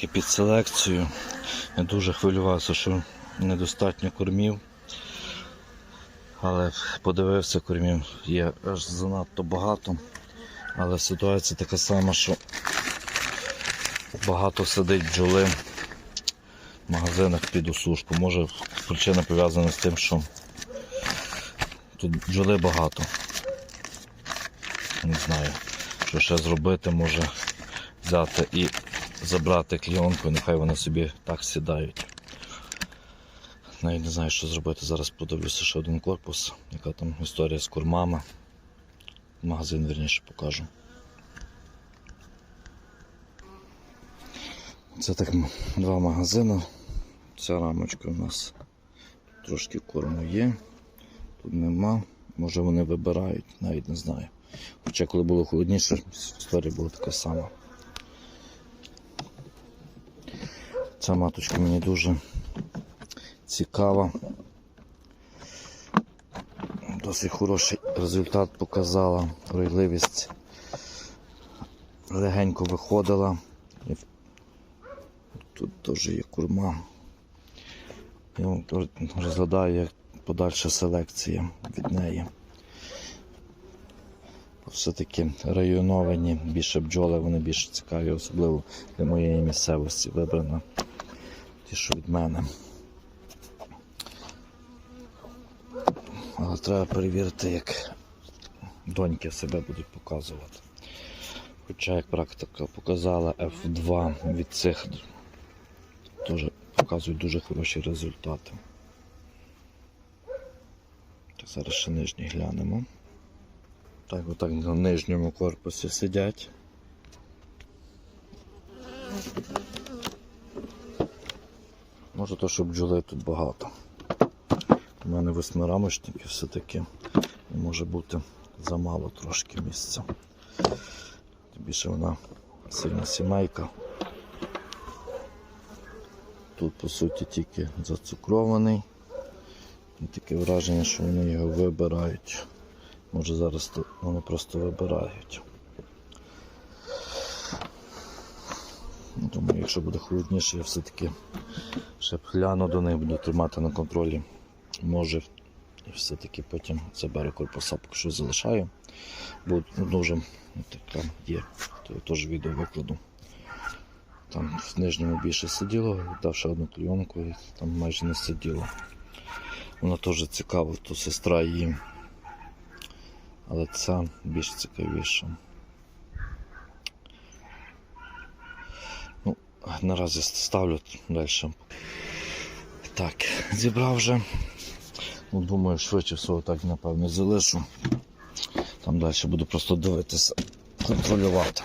Таки під селекцію. Я дуже хвилювався, що недостатньо кормів. Але подивився, кормів є аж занадто багато. Але ситуація така сама, що багато сидить бджоли в магазинах під осушку. Може причина пов'язана з тим, що тут бджоли багато. Не знаю, що ще зробити, може взяти і забрати кліонку, нехай вони собі так сідають. Навіть не знаю, що зробити. Зараз подивлюся ще один корпус, яка там історія з кормами. Магазин вірніше покажу. Це так два магазини. Ця рамочка у нас трошки корму є. Тут нема. Може вони вибирають, навіть не знаю. Хоча коли було холодніше, історія була така сама. Ця маточка мені дуже цікава. Досить хороший результат показала, ройливість легенько виходила. Тут теж є курма. Розглядаю як подальша селекція від неї. Все-таки районовані більше бджоли, вони більш цікаві, особливо для моєї місцевості вибрано. Ті, що від мене. Але треба перевірити, як доньки себе будуть показувати. Хоча, як практика показала, F2 від цих теж показують дуже хороші результати. Так, зараз ще нижній глянемо. Так, отак на нижньому корпусі сидять. Може то, що бджоли тут багато. У мене восьмирамочники все-таки може бути замало трошки місця. Тим більше вона сильна сімейка. Тут по суті тільки зацукрований. І таке враження, що вони його вибирають. Може зараз вони просто вибирають. Тому якщо буде холодніше, я все-таки ще гляну до них, буду тримати на контролі. Може все-таки потім заберу корпуса, поки що залишаю. Бо ну, дуже така є, то я теж відео викладу. Там в нижньому більше сиділо, дав ще одну кліонку і там майже не сиділо. Вона теж цікава, то сестра її. Але ця більш цікавіша. Наразі ставлю далі. Так, зібрав вже. Ну, думаю, швидше всього так напевно залишу. Там далі буду просто дивитися, контролювати.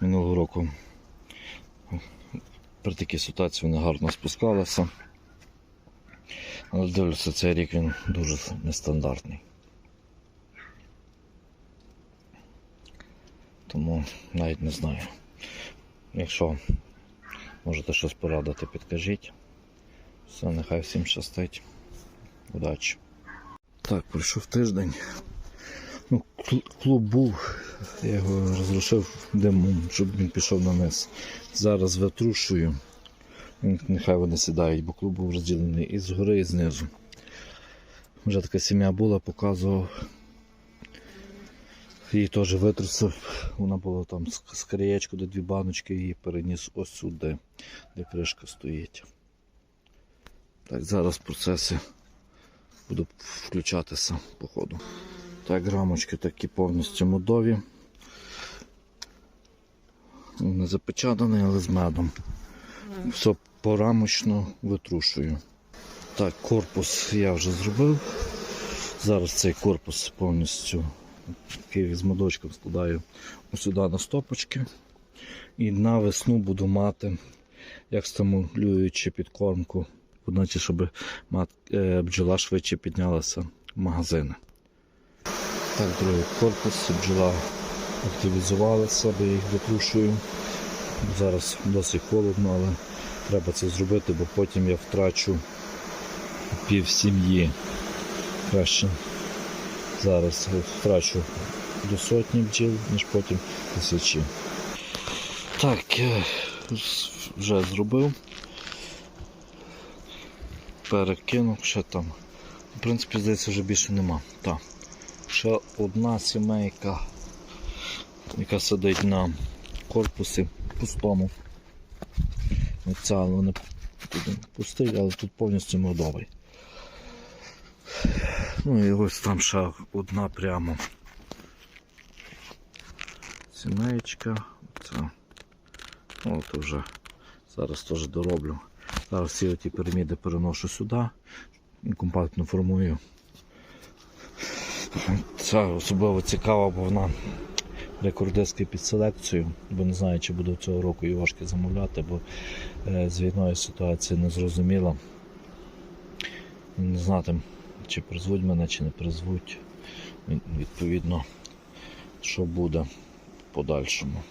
Минулого року при такій ситуації вони гарно спускалися. Але дивлюся, цей рік він дуже нестандартний. Тому навіть не знаю. Якщо можете щось порадити, підкажіть. Все, нехай всім щастить. Удачі. Так, пройшов тиждень. Ну, клуб був, я його розрушив димом, щоб він пішов на низ. Зараз витрушую. Нехай вони сідають, бо клуб був розділений і згори, і знизу. Вже така сім'я була, показував. Її теж витрусив. Вона була там з краєчку до дві баночки, її переніс ось сюди, де кришка стоїть. Так, зараз процеси буду включатися по ходу. Так, рамочки такі повністю модові. Не запечатаний, але з медом. Все порамочно витрушую. Так, корпус я вже зробив. Зараз цей корпус повністю з модочком складаю сюди на стопочки. І на весну буду мати, як стимулюючи підкормку, одначе, щоб е, бджола швидше піднялася в магазини. Так, другий корпус, бджола активізувала себе, я їх витрушую. Зараз досить холодно, але треба це зробити, бо потім я втрачу пів сім'ї. Краще зараз втрачу до сотні бджіл, ніж потім тисячі. Так, я вже зробив. Перекинув ще там. В принципі, здається, вже більше нема. Так. Ще одна сімейка, яка сидить на корпусі пустому. Оця вона пустий, але тут повністю мордовий. Ну і ось там ще одна прямо. Сімеєчка. Оце. Ну, От вже зараз теж дороблю. Зараз всі ті піраміди переношу сюди компактно формую. Це особливо цікаво, бо вона рекордистська під селекцію, бо не знаю, чи буду цього року Івашки замовляти, бо е, з війною ситуація не зрозуміла. Не знатиму, чи призвуть мене, чи не призвуть. Відповідно, що буде в подальшому.